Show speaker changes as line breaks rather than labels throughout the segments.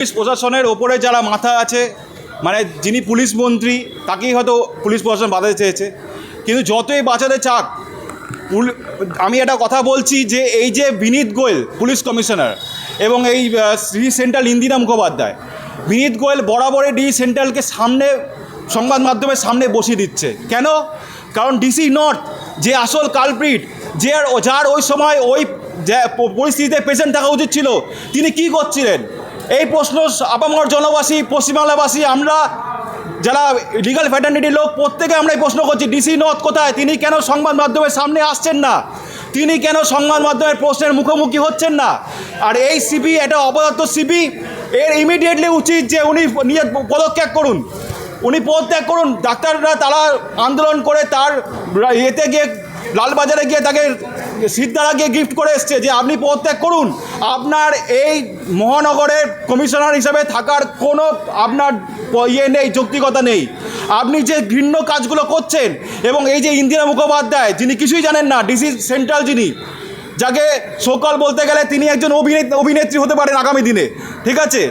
Police প্রশাসনের ওপরে যারা মাথা আছে মানে যিনি পুলিশ মন্ত্রী, তাকেই হয়তো পুলিশ প্রশাসন বাঁধাতে চেয়েছে। কিন্তু যতই বাঁচাতে চাক আমি একটা কথা বলছি যে এই যে বিনীত গোয়েল, পুলিশ কমিশনার, এবং এই শ্রী সেন্ট্রাল ইন্দিরা মুখোপাধ্যায়, বিনীত গোয়েল বরাবরই ডি সেন্ট্রালকে সামনে, সংবাদ মাধ্যমের সামনে বসিয়ে দিচ্ছে। কেন? কারণ ডিসি নর্থ, যে আসল কালপ্রিট, যে যার ওই সময় ওই পরিস্থিতিতে পেশেন্ট থাকা উচিত ছিল, তিনি কি করছিলেন? এই প্রশ্ন আপামর জনবাসী, পশ্চিমবাংলাবাসী, আমরা যারা লিগাল ফ্যাটার্নিটির লোক, প্রত্যেকে আমরা এই প্রশ্ন করছি ডিসি নর্থ কোথায়? তিনি কেন সংবাদ মাধ্যমের সামনে আসছেন না? তিনি কেন সংবাদ মাধ্যমের প্রশ্নের মুখোমুখি হচ্ছেন না? আর এই সিপি এটা অপদার্থ সিপি এর ইমিডিয়েটলি উচিত যে উনি নিয়ে পদত্যাগ করুন। উনি পদত্যাগ করুন, ডাক্তাররা তারা আন্দোলন করে তার ইয়েতে গিয়ে, লালবাজারে গিয়ে তাকে সিদ্ধারা গিয়ে গিফট করে এসছে যে আপনি পদত্যাগ করুন। আপনার এই মহানগরের কমিশনার হিসেবে থাকার কোনো আপনার ইয়ে নেই, যৌক্তিকতা নেই। আপনি যে ঘৃণ্য কাজগুলো করছেন এবং এই যে ইন্দিরা মুখোপাধ্যায়, যিনি কিছুই জানেন না ডিসি সেন্ট্রাল যিনি, যাকে সকল বলতে গেলে তিনি একজন অভিনেত্রী অভিনেত্রী হতে পারেন আগামী দিনে, ঠিক আছে?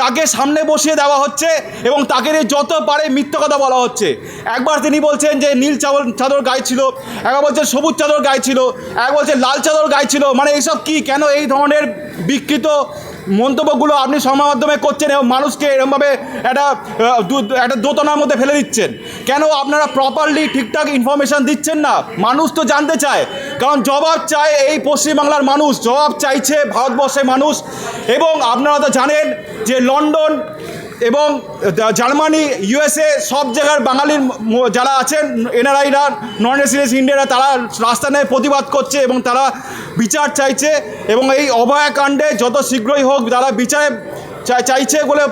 তাকে সামনে বসিয়ে দেওয়া হচ্ছে এবং তাকে নিয়ে যত পারে মিথ্য কথা বলা হচ্ছে। একবার তিনি বলছেন যে নীল চাদর চাদর গায়ে ছিল, একবার বলছেন সবুজ চাদর গায়ে ছিল এক বলছে লাল চাদর গায়ে ছিল। মানে এইসব কি, কেন এই ধরনের বিকৃত মন্তব্যগুলো আপনি সংবাদ মাধ্যমে করছেন এবং মানুষকে এরমভাবে একটা একটা দোতনার মধ্যে ফেলে দিচ্ছেন। কেন আপনারা প্রপারলি ঠিকঠাক ইনফরমেশান দিচ্ছেন না? মানুষ তো জানতে চায়। কারণ জবাব চায় এই পশ্চিমবাংলার মানুষ। জবাব চাইছে ভারতবর্ষের মানুষ। এবং আপনারা তো জানেন যে লন্ডন এবং জার্মানি ইউএসএ সব জায়গার বাঙালির যারা আছেন এনআরআইরা নন রেসিডেন্স ইন্ডিয়ারা তারা রাস্তা নেয় প্রতিবাদ করছে এবং তারা বিচার চাইছে এবং এই অভয়াকাণ্ডে যত শীঘ্রই হোক তারা বিচারে চাইছে বলে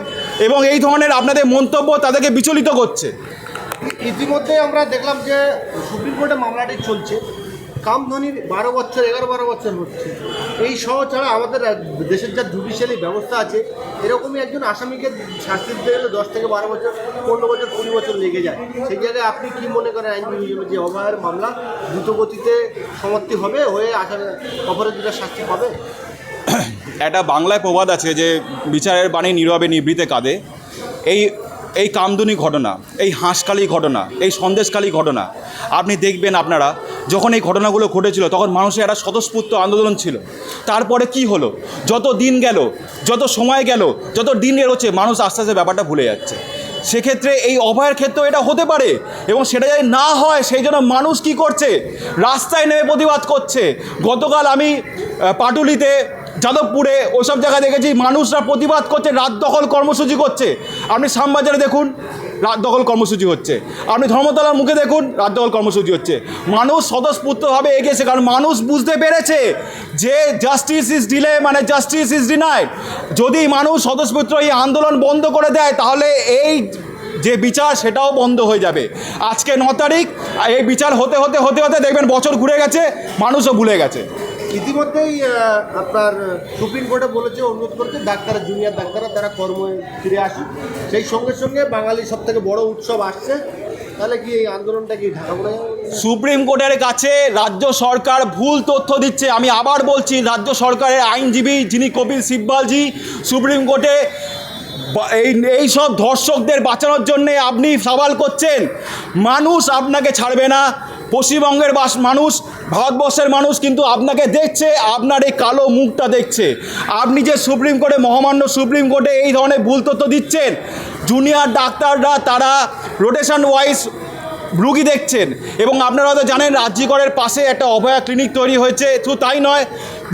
এবং এই ধরনের আপনাদের মন্তব্য তাদেরকে বিচলিত করছে।
ইতিমধ্যে আমরা দেখলাম যে সুপ্রিম কোর্টে মামলাটি চলছে। কামধনির বারো বছর, এগারো বারো বছর হচ্ছে। এই সহ ছাড়া আমাদের দেশের যা জুডিশিয়ালি ব্যবস্থা আছে, এরকমই একজন আসামিকে শাস্তি দিতে গেলে দশ থেকে বারো বছর, পনেরো বছর, কুড়ি বছর লেগে যায়। সেই জায়গায় আপনি কি মনে করেন আইনজীবী হিসেবে যে অভয়ের মামলা, দ্রুতগতিতে সমাপ্তি হবে হয়ে আসামি অপরাধীরা শাস্তি পাবে?
একটা বাংলায় প্রবাদ আছে যে বিচারের বাণী নীরবে নিবৃতে কাঁদে। এই এই কামদুনি ঘটনা, এই হাঁসকালি ঘটনা, এই সন্দেশকালী ঘটনা, আপনি দেখবেন আপনারা, যখন এই ঘটনাগুলো ঘটেছিল, তখন মানুষের একটা স্বতঃস্ফূর্ত আন্দোলন ছিল। তারপরে কি হলো? যত দিন গেল, যত সময় গেল, যত দিন এরোচ্ছে, মানুষ আস্তে আস্তে ব্যাপারটা ভুলে যাচ্ছে। সেক্ষেত্রে এই অভয়ের ক্ষেত্রেও এটা হতে পারে এবং সেটা যদি না হয়, সেই জন্য মানুষ কি করছে? রাস্তায় নেমে প্রতিবাদ করছে। গতকাল আমি পাটুলিতে যাদবপুরে ওইসব জায়গায় দেখেছি, মানুষরা প্রতিবাদ করছে, রাত দখল কর্মসূচি করছে। আপনি শ্যামবাজারে দেখুন, রাত দখল কর্মসূচি হচ্ছে। আপনি ধর্মতলার মুখে দেখুন, রাত দখল কর্মসূচি হচ্ছে। মানুষ স্বতঃস্ফূর্তভাবে এগিয়েছে, কারণ মানুষ বুঝতে পেরেছে যে জাস্টিস ইজ ডিলে মানে জাস্টিস ইজ ডিনাইড যদি মানুষ স্বতঃস্ফূর্ত এই আন্দোলন বন্ধ করে দেয়, তাহলে এই যে বিচার, সেটাও বন্ধ হয়ে যাবে। আজকে ন তারিখ, এই বিচার হতে হতে হতে হতে দেখবেন বছর ঘুরে গেছে, মানুষও ভুলে গেছে।
ইতিমধ্যেই আপনার সুপ্রিম কোর্টে বলেছে, অনুরোধ করেছে ডাক্তাররা জুনিয়র ডাক্তাররা তারা কর্মে ফিরে আসুক। সেই সঙ্গে সঙ্গে বাঙালির সব থেকে বড় উৎসব আসছে। তাহলে কি এই আন্দোলনটা কি ঢাকা পড়ে
সুপ্রিম কোর্টের কাছে রাজ্য সরকার ভুল তথ্য দিচ্ছে। আমি আবার বলছি, রাজ্য সরকারের আইনজীবী যিনি কপিল সিব্বালজি, সুপ্রিম কোর্টে এই এই সব ধর্ষকদের বাঁচানোর জন্যে আপনি সওয়াল করছেন। মানুষ আপনাকে ছাড়বে না। পশ্চিমবঙ্গের বাস মানুষ, ভারতবর্ষের মানুষ কিন্তু আপনাকে দেখছে, আপনার এই কালো মুখটা দেখছে। আপনি যে সুপ্রিম কোর্টে, মহামান্য সুপ্রিম কোর্টে এই ধরনের ভুল তথ্য দিচ্ছেন, জুনিয়র ডাক্তাররা তারা রোটেশন ওয়াইজ রুগী দেখছেন এবং আপনারা হয়তো জানেন রাজ্যিকরের পাশে একটা অভয়া ক্লিনিক তৈরি হয়েছে। শুধু তাই নয়,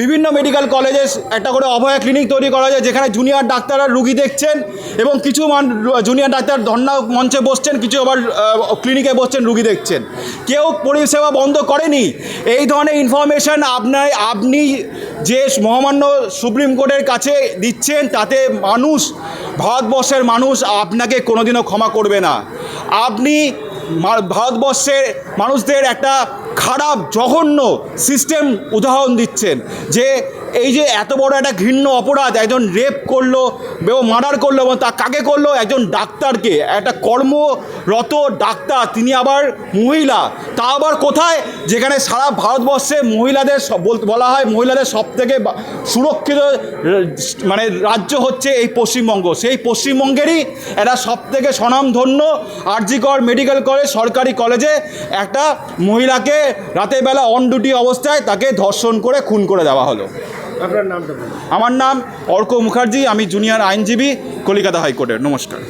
বিভিন্ন মেডিকেল কলেজে একটা করে অভয়া ক্লিনিক তৈরি করা হয়েছে, যেখানে জুনিয়র ডাক্তাররা রুগী দেখছেন এবং কিছু মান, জুনিয়র ডাক্তার ধর্ণা মঞ্চে বসছেন, কিছু আবার ক্লিনিকে বসছেন, রুগী দেখছেন। কেউ পরিষেবা বন্ধ করেনি। এই ধরনের ইনফরমেশান আপনার, আপনি যে মহামান্য সুপ্রিম কোর্টের কাছে দিচ্ছেন, তাতে মানুষ, ভারতবর্ষের মানুষ আপনাকে কোনোদিনও ক্ষমা করবে না। আপনি ভারতবর্ষের মানুষদের একটা খারাপ, জঘন্য সিস্টেম উদাহরণ দিচ্ছেন। যে এই যে এত বড় একটা ঘৃণ্য অপরাধ, একজন রেপ করল মার্ডার করল, এবং তা কাকে করল? একজন ডাক্তারকে। একটা কর্মরত ডাক্তার তিনি আবার মহিলা। তা আবার কোথায়? যেখানে সারা ভারতবর্ষে মহিলাদের বলা হয় মহিলাদের সব থেকে সুরক্ষিত মানে রাজ্য হচ্ছে এই পশ্চিমবঙ্গ। সেই পশ্চিমবঙ্গেরই একটা সব থেকে স্বনামধন্য আরজিকর মেডিকেল কলেজ সরকারি কলেজে একটা মহিলাকে রাতের বেলা অন ডিউটি অবস্থায় তাকে ধর্ষণ করে খুন করে দেওয়া হলো।
আপনার নামটা
আমার নাম অর্ক মুখার্জি আমি জুনিয়র আইনজীবী কলিকাতা হাইকোর্টের। নমস্কার।